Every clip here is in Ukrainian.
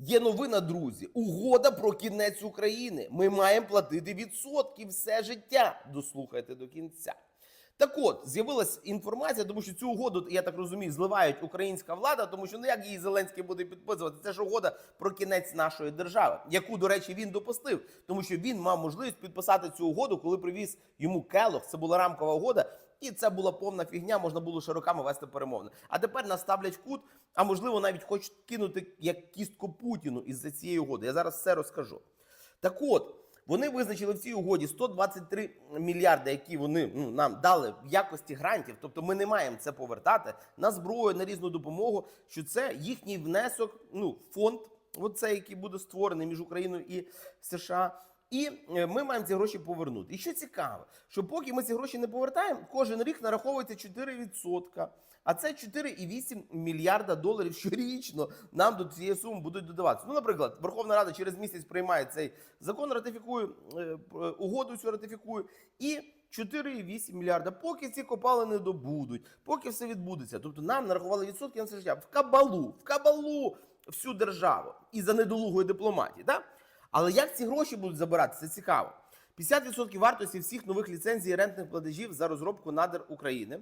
Є новина, друзі. Угода про кінець України. Ми маємо платити відсотки все життя. Дослухайте до кінця. Так от, з'явилася інформація, тому що цю угоду, я так розумію, зливають українська влада, тому що ну як її Зеленський буде підписувати? Це ж угода про кінець нашої держави, яку, до речі, він допустив, тому що він мав можливість підписати цю угоду, коли привіз йому Келох. Це була рамкова угода, і це була повна фігня. Можна було ще роками вести перемовини. А тепер нас ставлять кут, а можливо, навіть хочуть кинути як кістку Путіну із-за цієї угоди. Я зараз все розкажу. Так от. Вони визначили в цій угоді 123 мільярди, які вони ну, нам дали в якості грантів. Тобто ми не маємо це повертати на зброю, на різну допомогу. Що це їхній внесок, ну фонд, оцей, який буде створений між Україною і США. І е, ми маємо ці гроші повернути. І що цікаво, що поки ми ці гроші не повертаємо, кожен рік нараховується 4%. А це 4,8 мільярда доларів щорічно нам до цієї суми будуть додаватися. Ну, наприклад, Верховна Рада через місяць приймає цей закон, ратифікує е, е, угоду цю ратифікує, і 4,8 мільярда. Поки ці копалини добудуть, поки все відбудеться. Тобто нам нарахували відсотки на це життя в кабалу, в кабалу всю державу і за недолугої дипломатії. Да? Але як ці гроші будуть забирати, це цікаво. 50% вартості всіх нових ліцензій рентних платежів за розробку надр України.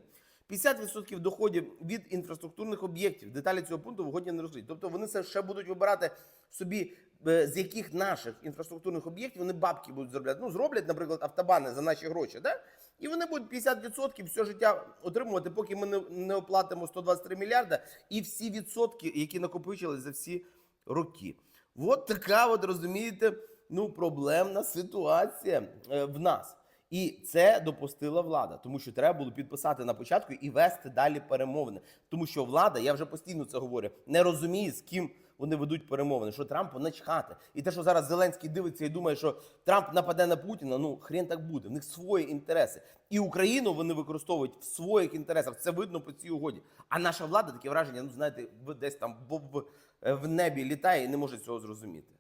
50% доходів від інфраструктурних об'єктів. Деталі цього пункту в угоді не розкриті. Тобто вони це ще будуть вибирати собі, е, з яких наших інфраструктурних об'єктів вони бабки будуть заробляти. Ну, зроблять, наприклад, автобани за наші гроші, да? і вони будуть 50% все життя отримувати, поки ми не оплатимо 123 мільярда і всі відсотки, які накопичились за всі роки. От така, от розумієте, ну проблемна ситуація е, в нас. І це допустила влада, тому що треба було підписати на початку і вести далі перемовини. Тому що влада, я вже постійно це говорю, не розуміє, з ким вони ведуть перемовини, що Трампу начхати. І те, що зараз Зеленський дивиться і думає, що Трамп нападе на Путіна, ну хрен так буде. В них свої інтереси. І Україну вони використовують в своїх інтересах. Це видно по цій угоді. А наша влада таке враження, ну знаєте, десь там в, в небі літає і не може цього зрозуміти.